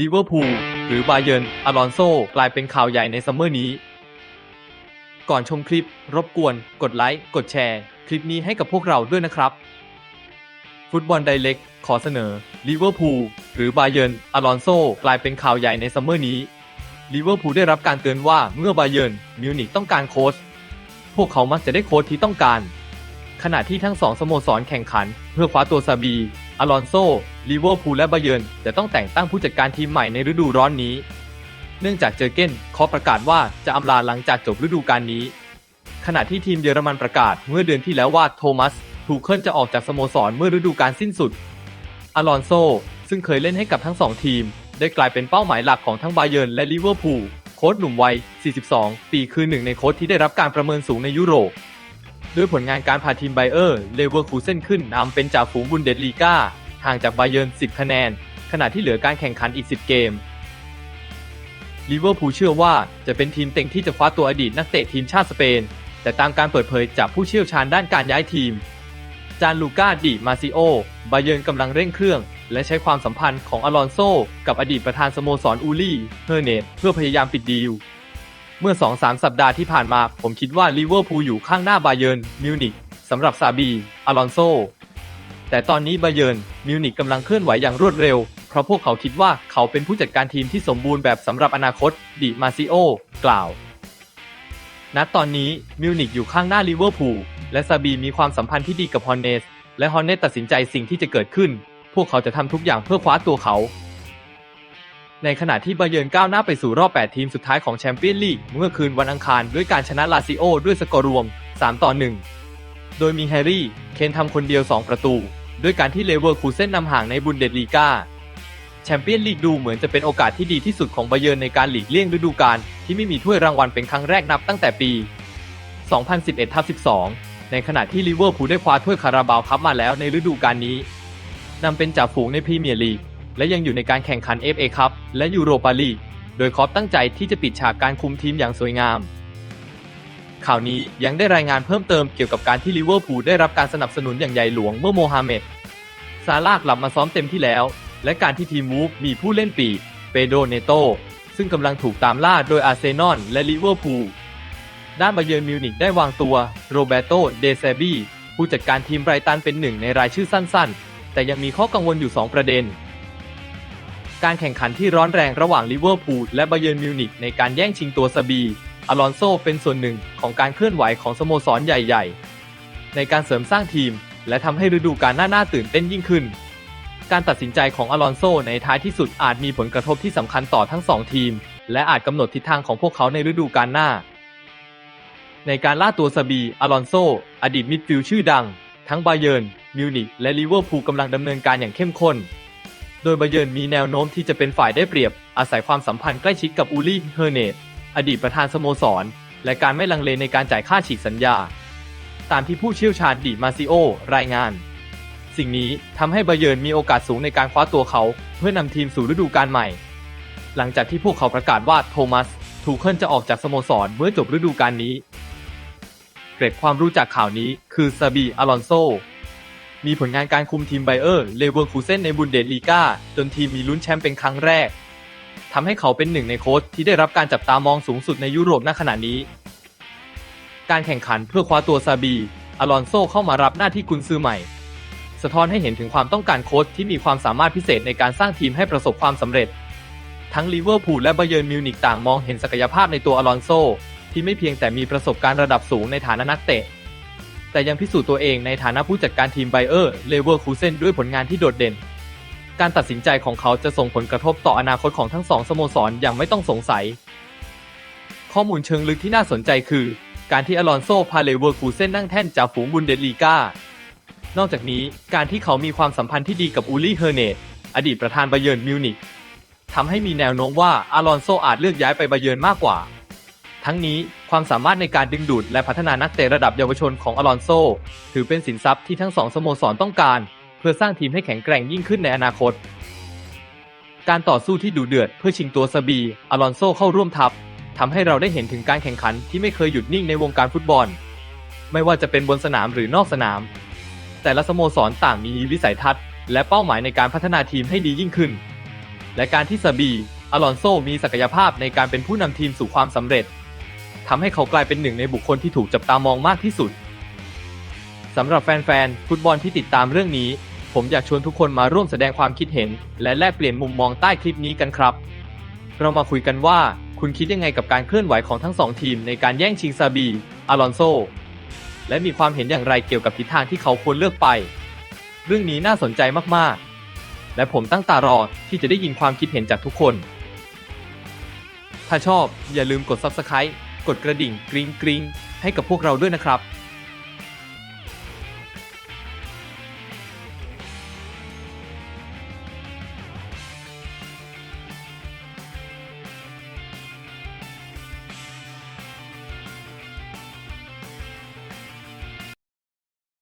ลิเวอร์พูลหรือบาเยิร์นอลอนโซกลายเป็นข่าวใหญ่ในซัมเมอร์นี้ ก่อนชมคลิป รบกวน กดไลค์ กดแชร์ คลิปนี้ให้กับพวกเราด้วยนะครับ ฟุตบอลไดเล็กขอเสนอลิเวอร์พูลหรือบาเยิร์นอลอนโซกลายเป็นข่าวใหญ่ในซัมเมอร์นี้ลิเวอร์พูลได้รับการเตือนว่าเมื่อบาเยิร์นมิวนิกต้องการโค้ชพวกเขามักจะได้โค้ชที่ต้องการ ขณะที่ทั้งสองสโมสรแข่งขัน เพื่อคว้าตัวซาบี อลอนโซ ลิเวอร์พูลและบาเยิร์นจะต้องแต่งตั้งผู้จัดการทีมใหม่ในฤดูร้อนนี้ เนื่องจากเจอเก้นเคาประกาศว่าจะอำลาหลังจากจบฤดูกาลนี้ ขณะที่ทีมเยอรมันประกาศเมื่อเดือนที่แล้วว่าโทมัสถูกเคิลจะออกจากสโมสรเมื่อฤดูกาลสิ้นสุด อลอนโซ ซึ่งเคยเล่นให้กับทั้งสองทีม ได้กลายเป็นเป้าหมายหลักของทั้งบาเยิร์นและลิเวอร์พูล โค้ชหนุ่มวัย 42 ปีคือหนึ่งในโค้ชที่ได้รับการประเมินสูงในยุโรป ด้วยผลงานการพาทีมไบเออร์เลเวอร์คูเซนขึ้นนำเป็นจ่าฝูงบุนเดสลีกาห่างจากไบเยิร์น 10 คะแนน ขณะที่เหลือการแข่งขันอีก 10 เกมลิเวอร์พูลเชื่อว่าจะเป็นทีมเต็งที่จะคว้าตัวอดีตนักเตะทีมชาติสเปน แต่ตามการเปิดเผยจากผู้เชี่ยวชาญด้านการย้ายทีม จานลูก้าดิมาซิโอบาเยิร์นกำลังเร่งเครื่อง และใช้ความสัมพันธ์ของอลอนโซ กับอดีตประธานสโมสรอูลี่เฮอร์เนตเพื่อพยายามปิดดีล เมื่อ 2-3 สัปดาห์ที่ผ่านมา ผมคิดว่าลิเวอร์พูลอยู่ข้างหน้าบาเยิร์นมิวนิกสำหรับซาบีอลอนโซ แต่ตอนนี้บาเยิร์นมิวนิกกำลังเคลื่อนไหวอย่างรวดเร็ว เพราะพวกเขาคิดว่าเขาเป็นผู้จัดการทีมที่สมบูรณ์แบบสำหรับอนาคตดิมาซิโอกล่าว ณตอนนี้มิวนิกอยู่ข้างหน้าลิเวอร์พูลและซาบีมีความสัมพันธ์ที่ดีกับฮอนเนสและฮอนเนสตัดสินใจสิ่งที่จะเกิดขึ้น พวกเขาจะทำทุกอย่างเพื่อคว้าตัวเขา ในขณะที่บาเยิร์นก้าวหน้าไปสู่รอบ 8 ทีมสุดท้ายของแชมเปี้ยนลีกเมื่อคืนวันอังคารด้วยการชนะลาซิโอด้วยสกอร์รวม 3 ต่อ 1 โดยมีแฮร์รี่ เคนทำคนเดียว 2 ประตู ด้วยการที่เลเวอร์คูเซ่นนำห่างในบุนเดสลีกาแชมเปี้ยนลีกดูเหมือนจะเป็นโอกาสที่ดีที่สุดของบาเยิร์นในการหลีกเลี่ยงฤดูกาลที่ไม่มีถ้วยรางวัลเป็นครั้งแรกนับตั้งแต่ปี 2011-12 ในขณะที่ลิเวอร์พูลได้คว้าถ้วยคาราบาวคัพมาแล้วในฤดูกาลนี้นำเป็นจ่าฝูงในพรีเมียร์ลีก และยังอยู่ในการแข่งขัน FA คัพและยูโรปาลีก โดยครอปตั้งใจที่จะปิดฉากการคุมทีมอย่างสวยงาม ข่าวนี้ยังได้รายงานเพิ่มเติมเกี่ยวกับการที่ลิเวอร์พูลได้รับการสนับสนุนอย่างใหญ่หลวงเมื่อโมฮัมเหม็ดซาลาห์กลับมาซ้อมเต็มที่แล้ว และการที่ทีมมูฟมีผู้เล่นปีกเปโดเนโตซึ่งกำลังถูกตามล่าโดยอาร์เซนอลและลิเวอร์พูลด้านบาเยิร์นมิวนิกได้วางตัวโรเบโตเดเซบีผู้จัดการทีมไบรตันเป็นหนึ่งในรายชื่อสั้นๆ แต่ยังมีข้อกังวลอยู่ 2 ประเด็น การแข่งขันที่ร้อนแรงระหว่างลิเวอร์พูลและบาเยิร์นมิวนิกในการแย่งชิงตัวซาบี อลอนโซเป็นส่วนหนึ่งของการเคลื่อนไหวของสโมสรใหญ่ ๆ ในการเสริมสร้างทีม และทำให้ฤดูกาลหน้าน่าตื่นเต้นยิ่งขึ้น การตัดสินใจของอลอนโซในท้ายที่สุดอาจมีผลกระทบที่สำคัญต่อทั้งสองทีม และอาจกำหนดทิศทางของพวกเขาในฤดูกาลหน้า ในการล่าตัวซาบี อลอนโซ อดีตมิดฟิลด์ชื่อดัง ทั้งบาเยิร์นมิวนิกและลิเวอร์พูลกำลังดำเนินการอย่างเข้มข้น โดยบาเยิร์นมีแนวโน้มที่จะเป็นฝ่ายได้เปรียบ อาศัยความสัมพันธ์ใกล้ชิดกับอูลี่เฮอร์เนตอดีตประธานสโมสร และการไม่ลังเลในการจ่ายค่าฉีกสัญญา ตามที่ผู้เชี่ยวชาญดิมาซิโอ รายงาน สิ่งนี้ทำให้บาเยิร์นมีโอกาสสูงในการคว้าตัวเขา เพื่อนำทีมสู่ฤดูกาลใหม่ หลังจากที่พวกเขาประกาศว่าโทมัสถูกเคิลจะออกจากสโมสรเมื่อจบฤดูกาลนี้ เกร็ดความรู้จากข่าวนี้คือซาบีอลอนโซ มีผลงานการคุมทีมไบเออร์ เลเวอร์คูเซนในบุนเดสลีกาจนทีมมีลุ้นแชมป์เป็นครั้งแรกทำให้เขาเป็นหนึ่งในโค้ชที่ได้รับการจับตามองสูงสุดในยุโรปณขณะนี้ การแข่งขันเพื่อคว้าตัวซาบีอลอนโซเข้ามารับหน้าที่กุนซือใหม่ สะท้อนให้เห็นถึงความต้องการโค้ชที่มีความสามารถพิเศษในการสร้างทีมให้ประสบความสำเร็จ ทั้งลิเวอร์พูลและบาเยิร์นมิวนิกต่างมองเห็นศักยภาพในตัวอลอนโซที่ไม่เพียงแต่มีประสบการณ์ระดับสูงในฐานะนักเตะ แต่ยังพิสูจน์ตัวเองในฐานะผู้จัดการทีมไบเออร์เลเวอร์คูเซนด้วยผลงานที่โดดเด่น การตัดสินใจของเขาจะส่งผลกระทบต่ออนาคตของทั้งสองสโมสรอย่างไม่ต้องสงสัย ข้อมูลเชิงลึกที่น่าสนใจคือ การที่อลอนโซพาเลเวอร์คูเซนนั่งแท่นจ่าฝูงบุนเดลีกานอกจากนี้การที่เขามีความสัมพันธ์ที่ดีกับอูลี่เฮอร์เนตอดีตประธานบาเยิร์นมิวนิกทำให้มีแนวโน้มว่าอลอนโซอาจเลือกย้ายไปบาเยิร์นมากกว่า ทั้งนี้ ความสามารถในการดึงดูดและพัฒนานักเตะระดับเยาวชนของอลอนโซ ถือเป็นสินทรัพย์ที่ทั้งสองสโมสรต้องการ เพื่อสร้างทีมให้แข็งแกร่งยิ่งขึ้นในอนาคต การต่อสู้ที่ดุเดือดเพื่อชิงตัวซาบีอลอนโซเข้าร่วมทัพทำให้เราได้เห็นถึงการแข่งขันที่ไม่เคยหยุดนิ่งในวงการฟุตบอล ไม่ว่าจะเป็นบนสนามหรือนอกสนาม แต่ละสโมสรต่างมีวิสัยทัศน์ และเป้าหมายในการพัฒนาทีมให้ดียิ่งขึ้น และการที่ซาบีอลอนโซมีศักยภาพในการเป็นผู้นำทีมสู่ความสำเร็จ ทำให้เขากลายเป็นหนึ่งในบุคคลที่ถูกจับตามองมากที่สุดสำหรับแฟนๆ ฟุตบอลที่ติดตามเรื่องนี้ ผมอยากชวนทุกคนมาร่วมแสดงความคิดเห็น และแลกเปลี่ยนมุมมองใต้คลิปนี้กันครับ เรามาคุยกันว่าคุณคิดยังไงกับการเคลื่อนไหวของทั้งสองทีมในการแย่งชิงซาบีอลอนโซ และมีความเห็นอย่างไรเกี่ยวกับทิศทางที่เขาควรเลือกไป เรื่องนี้น่าสนใจมากๆ และผมตั้งตารอที่จะได้ยินความคิดเห็นจากทุกคน ถ้าชอบอย่าลืมกด Subscribe กดกระดิ่งกริ๊งกริ๊งให้กับพวกเราด้วยนะครับ